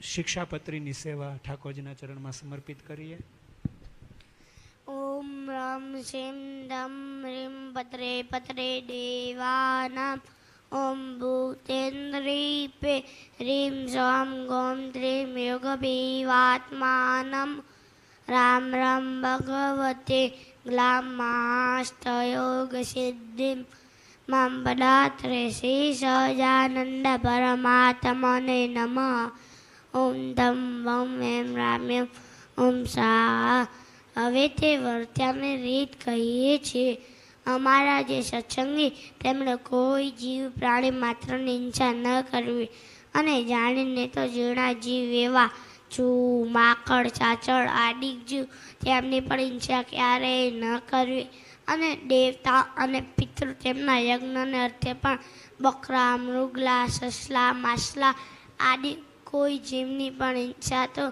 શિક્ષાપત્રીની સેવા ઠાકોરજીના ચરણમાં સમર્પિત કરીએ. ઓમ રામ શ્રીમ દમ રીમ પત્રે પત્રે દેવાનામ. ઓમ ભૂતેન્દ્રી પે રીમ સોમ ગોમ ત્રીમ યોગ ભીવાત્માનમ રામ રામ ભગવતે ગ્લામ મહાષ્ટયોગ સિદ્ધિમમાં પદાત્રે શ્રી સહજાનંદ પરમાત્મને નમઃ. ઓમ દમ બમ એમ રામ્યમ ઓમ સા હવે તે વર્ત્યાને રીત કહીએ છીએ અમારા જે સત્સંગી, તેમણે કોઈ જીવ પ્રાણી માત્રની હિંસા ન કરવી. અને જાણીને તો જીણા જીવ એવા જૂ માકડ ચાચળ આદિ જીવ, તેમની પણ હિંસા ક્યારેય ન કરવી. અને દેવતા અને પિતૃ તેમના યજ્ઞને અર્થે પણ બકરા, મૃગલા, સસલા માસલા આદિ કોઈ જીવની પણ હિંસા તો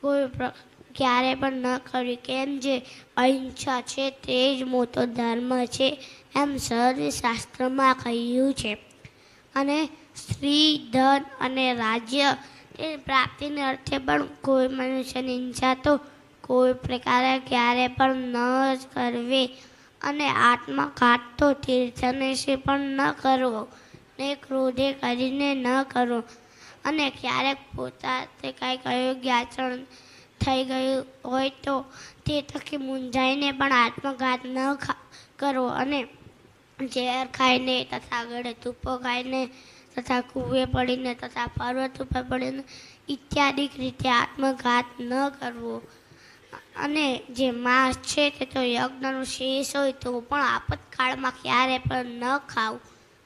કોઈ ક્યારે પણ ન કરવી કેમ જે અહિંસા છે તે જ મોટો ધર્મ છે એમ શાસ્ત્રમાં કહ્યું છે. અને સ્ત્રી, ધન અને રાજ્ય એ પ્રાપ્તિને અર્થે પણ કોઈ મનુષ્યની હિંસા તો કોઈ પ્રકારે ક્યારે પણ ન કરવી. અને આત્મઘાત તો તીર્થને પણ ન કરવો. ને ક્રોધે કરીને ન કરવો. અને ક્યારેક પોતાથી કાંઈક અયોગ્ય આચરણ થઈ ગયું હોય તો તે થકી મૂંઝાઈને પણ આત્મઘાત ન કરવો અને ઝેર ખાઈને તથા ગળે ધૂપો ખાઈને તથા કૂવે પડીને તથા પર્વત ઉપર પડીને ઇત્યાદિ રીતે આત્મઘાત ન કરવો. અને જે માંસ છે તે તો યજ્ઞનું શેષ હોય તો પણ આપતકાળમાં ક્યારે પણ ન ખાવું.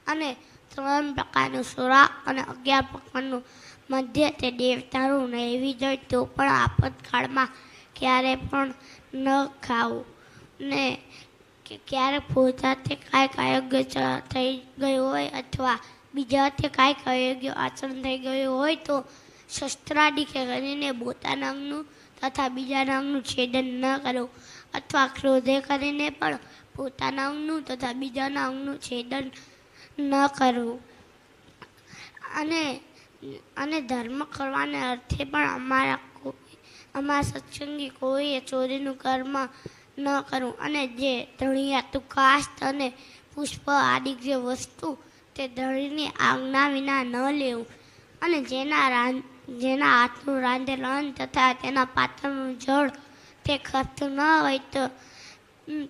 અને ત્રણ પ્રકારનું સુરા અને અગિયાર પ્રકારનું મધ્ય તે દેવતાનું નૈવેદ્ય હોય તો પણ આપતકાળમાં ક્યારે પણ ન ખાવું. ને કે ક્યારેક પોતાથી કાંઈક અયોગ્ય થઈ ગયું હોય અથવા બીજાથી કાંઈક અયોગ્ય આચરણ થઈ ગયું હોય તો શસ્ત્રાદિ કરીને પોતાના અંગનું તથા બીજાના અંગનું છેદન ન કરવું અથવા ક્રોધે કરીને પણ પોતાના અંગનું તથા બીજાના અંગનું છેદન ન કરવું. અને અને ધર્મ કરવાને અર્થે પણ અમારા કોઈ, અમારા સત્સંગી કોઈએ ચોરીનું કર્મ ન કરવું. અને જે ધણિયા તુકાસ્ત અને પુષ્પ આદિ જે વસ્તુ તે ધણીની આજ્ઞા વિના ન લેવું. અને જેના રાન, જેના હાથનું રાંધેલું અન્ન તથા તેના પાત્રનું જળ તે ખર્ચું ન હોય તો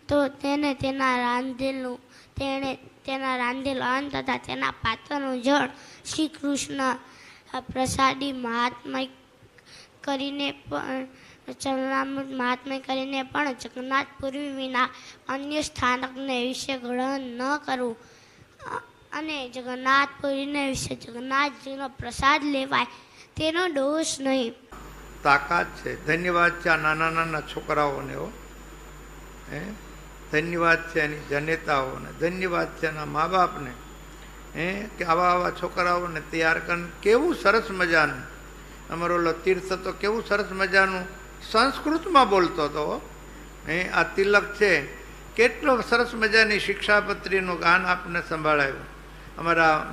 તો તેને તેના રાંધેલું તેણે તેના રાંધેલો અન્ન તથા તેના પાત્રનું જળ શ્રી કૃષ્ણ પ્રસાદી મહાત્મય કરીને પણ, ચરણામૃત મહાત્મય કરીને પણ જગન્નાથપુરી વિના અન્ય સ્થાનકને વિશે ગ્રહણ ન કરવું અને જગન્નાથપુરીને વિશે જગન્નાથજીનો પ્રસાદ લેવાય તેનો દોષ નહીં. તાકાત છે. ધન્યવાદ છે નાના નાના છોકરાઓને હો. હે? ધન્યવાદ છે એની જનેતાઓને, ધન્યવાદ છે એના મા બાપને હે, કે આવા આવા છોકરાઓને તૈયાર કરીને કેવું સરસ મજાનું. અમારો ઓલો તીર્થ તો કેવું સરસ મજાનું સંસ્કૃતમાં બોલતો હતો એ આ તિલક છે, કેટલો સરસ મજાની શિક્ષાપત્રીનું ગાન આપને સંભાળાયું. અમારા